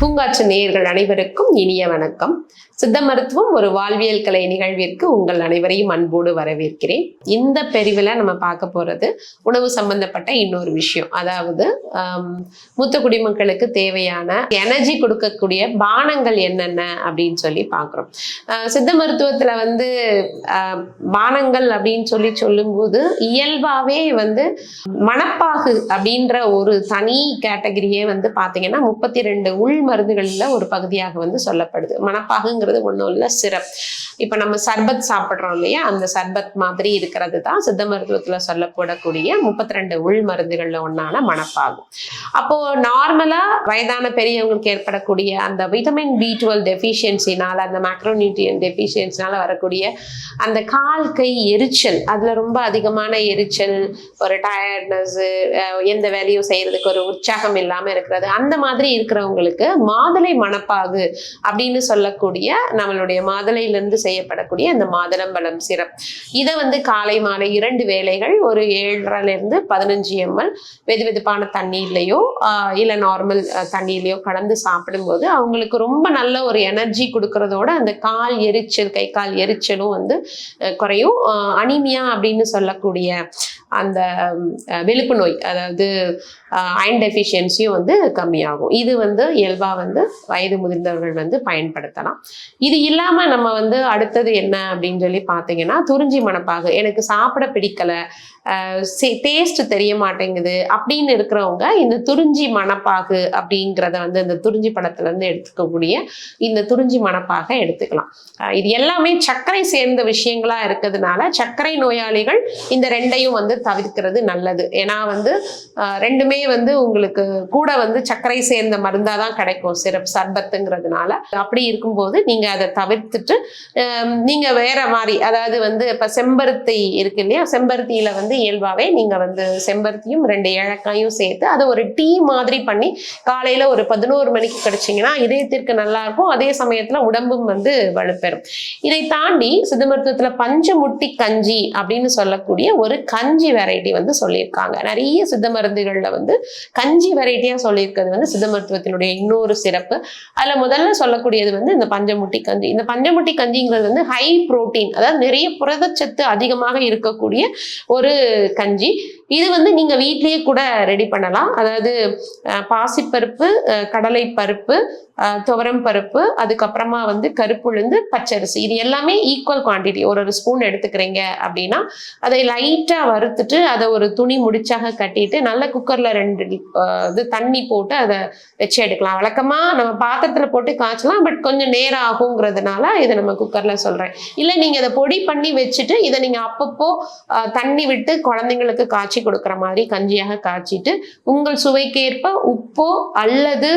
பூங்காற்று நேயர்கள் அனைவருக்கும் இனிய வணக்கம். சித்த மருத்துவம் ஒரு வாழ்வியல் கலை நிகழ்விற்கு உங்கள் அனைவரையும் அன்போடு வரவேற்கிறேன். இந்த பிரிவில் நம்ம பார்க்க போறது உணவு சம்பந்தப்பட்ட இன்னொரு விஷயம். அதாவது மூத்த குடிமக்களுக்கு தேவையான எனர்ஜி கொடுக்கக்கூடிய பானங்கள் என்னென்ன அப்படின்னு சொல்லி பார்க்குறோம். சித்த மருத்துவத்துல வந்து ஆஹ், பானங்கள் அப்படின்னு சொல்லி சொல்லும்போது இயல்பாவே வந்து மணப்பாகு அப்படின்ற ஒரு தனி கேட்டகரியே வந்து பார்த்தீங்கன்னா முப்பத்தி ரெண்டு உள் மருந்துகளில் ஒரு பகுதியாக வந்து சொல்லப்படுது. மணப்பாகுங்கிறது ஒன்றும் இல்லை சிரப். இப்போ நம்ம சர்பத் சாப்பிட்றோம் இல்லையா? அந்த சர்பத் மாதிரி இருக்கிறது தான் சித்த மருத்துவத்தில் சொல்லப்படக்கூடிய முப்பத்தி ரெண்டு உள் மருந்துகளில் ஒன்றான மணப்பாகும் அப்போ நார்மலாக வயதான பெரியவங்களுக்கு ஏற்படக்கூடிய அந்த விட்டமின் பி டுவெல் டெஃபிஷியன்சினால் அந்த மேக்ரோநியூட்ரியன் டெஃபிஷியன்சினால் வரக்கூடிய அந்த கால் கை எரிச்சல் அதில் ரொம்ப அதிகமான எரிச்சல் ஒரு டயர்ட்னஸ் எந்த வேலையும் செய்கிறதுக்கு ஒரு உற்சாகம் இல்லாமல் இருக்கிறது. அந்த மாதிரி இருக்கிறவங்களுக்கு மாதுளை மணப்பாகு அப்படின்னு சொல்லக்கூடிய நம்மளுடைய மாதுளையிலிருந்து செய்யப்படக்கூடிய அந்த மாதுளம்பழம் சிரப் இதை வந்து காலை மாலை இரண்டு வேளைகள் ஒரு ஏழரைல இருந்து பதினஞ்சு எம்எல் வெது வெதுப்பான தண்ணீர்லையோ இல்லை நார்மல் தண்ணியிலையோ கலந்து சாப்பிடும்போது அவங்களுக்கு ரொம்ப நல்ல ஒரு எனர்ஜி கொடுக்கறதோட அந்த கால் எரிச்சல் கை கால் எரிச்சலும் வந்து குறையும். அனிமியா அப்படின்னு சொல்லக்கூடிய அந்த வெளுப்பு நோய் அதாவது அயன் டெஃபிஷியன்சியும் வந்து கம்மியாகும். இது வந்து இயல்பாக வந்து வயது முதிர்ந்தவர்கள் வந்து பயன்படுத்தலாம். இது இல்லாமல் நம்ம வந்து அடுத்தது என்ன அப்படின்னு சொல்லி பார்த்தீங்கன்னா துறிஞ்சி மணப்பாகு எனக்கு சாப்பிட பிடிக்கலை டேஸ்ட் தெரிய மாட்டேங்குது அப்படின்னு இருக்கிறவங்க இந்த துறிஞ்சி மணப்பாகு அப்படிங்கிறத வந்து இந்த துறிஞ்சி படத்துலேருந்து எடுத்துக்கக்கூடிய இந்த துறிஞ்சி மணப்பாக எடுத்துக்கலாம். இது எல்லாமே சர்க்கரை சேர்ந்த விஷயங்களா இருக்கிறதுனால சர்க்கரை நோயாளிகள் இந்த ரெண்டையும் வந்து தவிர்க்கிறது நல்லது. ஏன்னா வந்து ரெண்டுமே வந்து உங்களுக்கு கூட வந்து சர்க்கரை சேர்ந்த மருந்தா தான் கிடைக்கும். சிரப் சர்பத்துங்கிறதுனால. அப்படி இருக்கும்போது நீங்க அதை தவிர்த்துட்டு நீங்கள் நீங்க வேற மாதிரி அதாவது வந்து இப்ப செம்பருத்தி இருக்கு இல்லையா? செம்பருத்தியில வந்து இயல்பாவே நீங்க வந்து செம்பருத்தியும் ரெண்டு ஏழக்காயும் சேர்த்து அதை ஒரு டீ மாதிரி பண்ணி காலையில ஒரு பதினோரு மணிக்கு கிடைச்சிங்கன்னா இதயத்திற்கு நல்லா இருக்கும். அதே சமயத்துல உடம்பும் வந்து வலுப்பெறும். இதை தாண்டி சித்த மருத்துவத்துல பஞ்சமுட்டி கஞ்சி அப்படின்னு சொல்லக்கூடிய ஒரு கஞ்சி வெரைட்டி வந்து சொல்லியிருக்காங்க. நிறைய சித்த மருந்துகளில் வந்து கஞ்சி வெரைட்டியாக சொல்லியிருக்கிறது வந்து சித்த மருத்துவத்தினுடைய இன்னொரு சிறப்பு. அதில் முதல்ல சொல்லக்கூடியது வந்து இந்த பஞ்சமுட்டி கஞ்சி. இந்த பஞ்சமுட்டி கஞ்சிங்கிறது வந்து ஹை புரோட்டீன் அதாவது நிறைய புரதச்சத்து அதிகமாக இருக்கக்கூடிய ஒரு கஞ்சி. இது வந்து நீங்க வீட்லேயே கூட ரெடி பண்ணலாம். அதாவது பாசிப்பருப்பு கடலை பருப்பு துவரம் பருப்பு அதுக்கப்புறமா வந்து கருப்புளுந்து பச்சரிசி. இது எல்லாமே ஈக்குவல் குவாண்டிட்டி ஒரு ஒரு ஸ்பூன் எடுத்துக்கிறீங்க அப்படின்னா அதை லைட்டா வறுத்துட்டு அதை ஒரு துணி முடிச்சாக கட்டிட்டு நல்ல குக்கர்ல ரெண்டு இது தண்ணி போட்டு அதை வச்சு எடுக்கலாம். வழக்கமா நம்ம பாத்திரத்துல போட்டு காய்ச்சலாம் பட் கொஞ்சம் நேரம் ஆகுங்கிறதுனால இதை நம்ம குக்கர்ல சொல்றேன். இல்ல நீங்க இதை பொடி பண்ணி வச்சுட்டு இதை நீங்க அப்பப்போ தண்ணி விட்டு குழந்தைங்களுக்கு காய்ச்சி கொடுக்குற மாதிரி கஞ்சியாக காய்ச்சிட்டு உங்கள் சுவைக்கேற்ப உப்போ அல்லது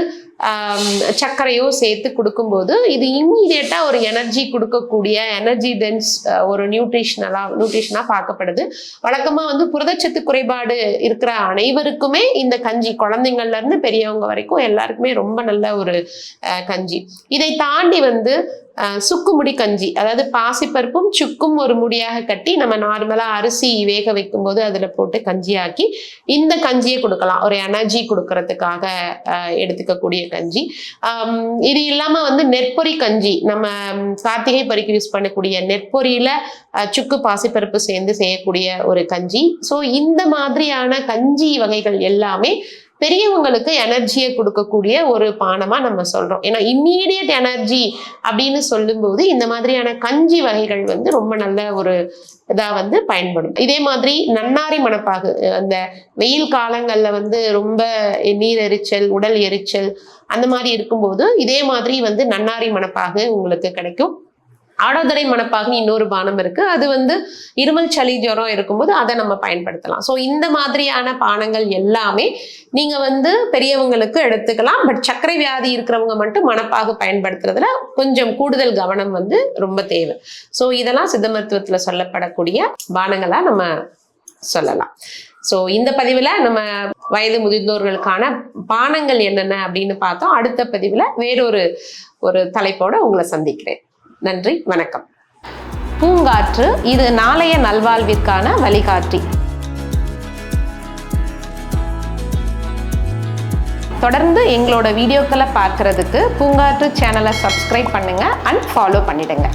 சர்க்கரையோ சேர்த்து கொடுக்கும்போது இது இம்மீடியட்டா ஒரு எனர்ஜி கொடுக்கக்கூடிய எனர்ஜி டென்ஸ் ஒரு நியூட்ரிஷனலாக நியூட்ரிஷனாக பார்க்கப்படுது. வழக்கமா வந்து புரதச்சத்து குறைபாடு இருக்கிற அனைவருக்குமே இந்த கஞ்சி குழந்தைங்கள்லேருந்து பெரியவங்க வரைக்கும் எல்லாருக்குமே ரொம்ப நல்ல ஒரு கஞ்சி. இதை தாண்டி வந்து சுக்குமுடி சுக்கு முடி கஞ்சி அதாவது பாசிப்பருப்பும் சுக்கும் ஒரு முடியாக கட்டி நம்ம நார்மலா அரிசி வேக வைக்கும்போது அதுல போட்டு கஞ்சியாக்கி இந்த கஞ்சியை கொடுக்கலாம். ஒரு எனர்ஜி கொடுக்கறதுக்காக எடுத்துக்கக்கூடிய கஞ்சி. இது இல்லாம வந்து நெற்பொரி கஞ்சி நம்ம கார்த்திகை பறிக்கு யூஸ் பண்ணக்கூடிய நெற்பொரியில சுக்கு பாசிப்பருப்பு சேர்ந்து செய்யக்கூடிய ஒரு கஞ்சி. ஸோ இந்த மாதிரியான கஞ்சி வகைகள் எல்லாமே பெரியவங்களுக்கு எனர்ஜியை கொடுக்கக்கூடிய ஒரு பானமா நம்ம சொல்றோம். ஏன்னா இம்மீடியட் எனர்ஜி அப்படின்னு சொல்லும்போது இந்த மாதிரியான கஞ்சி வகைகள் வந்து ரொம்ப நல்ல ஒரு இதாக வந்து பயன்படும். இதே மாதிரி நன்னாரி மணப்பாகு அந்த வெயில் காலங்களில் வந்து ரொம்ப நீர் எரிச்சல் உடல் எரிச்சல் அந்த மாதிரி இருக்கும்போது இதே மாதிரி வந்து நன்னாரி மணப்பாகு உங்களுக்கு கிடைக்கும். ஆடோதரை மணப்பாகுன்னு இன்னொரு பானம் இருக்கு. அது வந்து இருமல் சளி ஜுரம் இருக்கும்போது அதை நம்ம பயன்படுத்தலாம். ஸோ இந்த மாதிரியான பானங்கள் எல்லாமே நீங்க வந்து பெரியவங்களுக்கு எடுத்துக்கலாம். பட் சர்க்கரை வியாதி இருக்கிறவங்க மட்டும் மணப்பாக பயன்படுத்துறதுல கொஞ்சம் கூடுதல் கவனம் வந்து ரொம்ப தேவை. ஸோ இதெல்லாம் சித்த மருத்துவத்தில் சொல்லப்படக்கூடிய பானங்களா நம்ம சொல்லலாம். ஸோ இந்த பதிவில் நம்ம வயது முதிர்ந்தோர்களுக்கான பானங்கள் என்னென்ன அப்படின்னு பார்த்தோம். அடுத்த பதிவில் வேறொரு ஒரு தலைப்போட உங்களை சந்திக்கிறேன். நன்றி வணக்கம். பூங்காற்று இது நாளைய நல்வாழ்விற்கான வழிகாட்டி. தொடர்ந்து எங்களோட வீடியோக்களை பார்க்கறதுக்கு பூங்காற்று சேனலை சப்ஸ்கிரைப் பண்ணுங்க அண்ட் ஃபாலோ பண்ணிடுங்க.